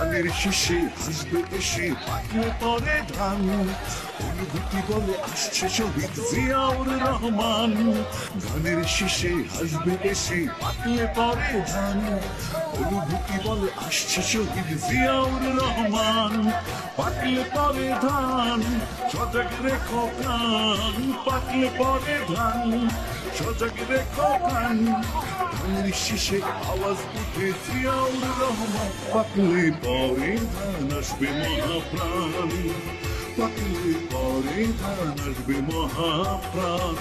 Okay. ধানের শীষে হাসবে এসে পাকলে পরে ধান। অনুভূতি বলে আসছে শহীদ জিয়াউর রহমান। ধানের শীষে হাসবে এসে পাকলে পরে ধান। অনুভূতি বলে আসছে শহীদ জিয়াউর রহমান। পাকলে পরে ধান, সজাগ রেখো কান পাকলে পরে ধান, সজাগ রেখো কান ধানের শীষে আওয়াজ উঠে জিয়াউর রহমান। পাকলে পরে ধান আসবে মহাপ্রাণ পাকলে পরে ধান আসবে মহাপ্রাণ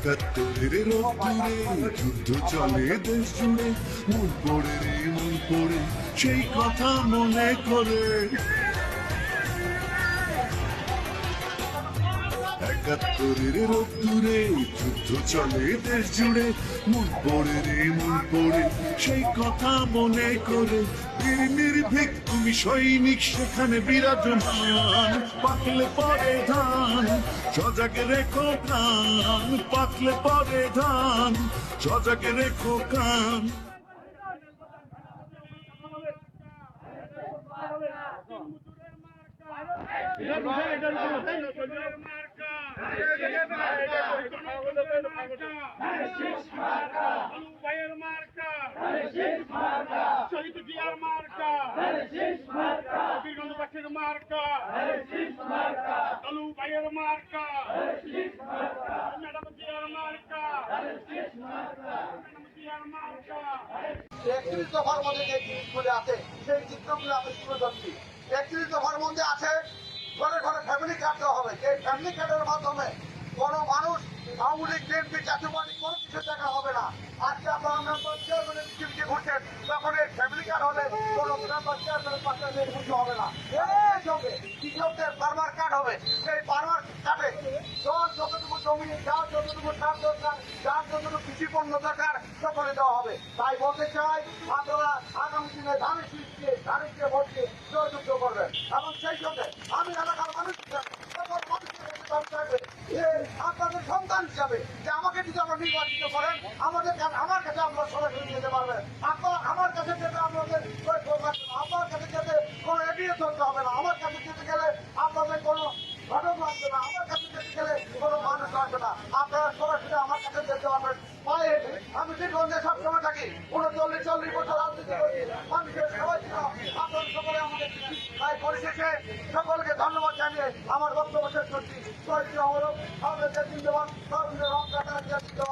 একাত্তরের রোদ্দুরে যুদ্ধ চলে, দেশ জুড়ে মন পড়ে রে, মন পড়ে, সেই কথা মনে করে। একাত্তরের রোদ্দুরে যুদ্ধ চলে দেশ জুড়ে মন পড়ে রে মন পড়ে সেই কথা মনে করে বীর নির্ভীক তুমি সৈনিক সেখানে বিরাজমান পাকলে পরে ধান সজাগ রেখো কান পাকলে পরে ধান সজাগ রেখো কান ভাইয়ের মার্কা শহীদ জিয়ার মার্কা। বীরগঞ্জ পাখির মার্কা কালু ভাইয়ের মার্কা ম্যাডাম জিয়ার মার্কা একত্রিশ দফার মধ্যে যে জিনিসগুলো আছে সেই চিত্রগুলো আমি তুলে ধরছি একত্রিশ দফার মধ্যে আছে ঘরে ঘরে ফ্যামিলি কার্ড দেওয়া হবে সেই ফ্যামিলি কার্ডের মাধ্যমে কোনো মানুষ আওয়ামী লীগ, বিএনপি কোনো কিছু দেখা হবে না। আজকে আপনারা মেম্বার চেয়ারম্যানের টিমকে ঘুরছেন ফ্যামিলি কার্ড হলে কোনো মেম্বার চেয়ারম্যানের পাশে হবে না। সঙ্গে কৃষকদের ফার্মার কার্ড হবে। সেই ফার্মার কার্ডে যার যতটুকু জমি, যার যতটুকু সার দরকার, যার যতটুকু কৃষি পণ্য দরকার, সকলে দেওয়া হবে। তাই বলতে চাই, আপনারা আগামী দিনে ধানের শীষকে ধানের ভোটকে জয়যুক্ত করবেন। এবং সেই সঙ্গে আমি এলাকার মানুষ সকল মানুষকে বলতে চাই যে আপনাদের সন্তান হিসাবে যে আমাকে যদি আপনারা নির্বাচিত করেন, আমাদের আমার কাছে আপনারা সরাসরি যেতে পারবেন। আপনার আমার কাছে যেতে আপনাদের। আপনার কাছে যেতে কোনো এগিয়ে চলতে হবে না। আমার কাছে যেতে গেলে আপনাদের কোনো ঘটক লাগবে না। আমার কাছে যেতে গেলে কোনো মানুষ লাগবে না। আপনারা সরাসরি আমার কাছে যেতে পারবেন। পায়ে হেঁটে। আমি দীর্ঘদিনে সবসময় থাকি উনচল্লিশ চল্লিশ বছর রাজনীতি করি, মানুষের সবাই ছিল আপনার পরিশেষে সকলকে ধন্যবাদ জানিয়ে আমার বক্তব্য শেষ করছি। অমর আমাদের জিন্দাবাদ kadar yaşıyor.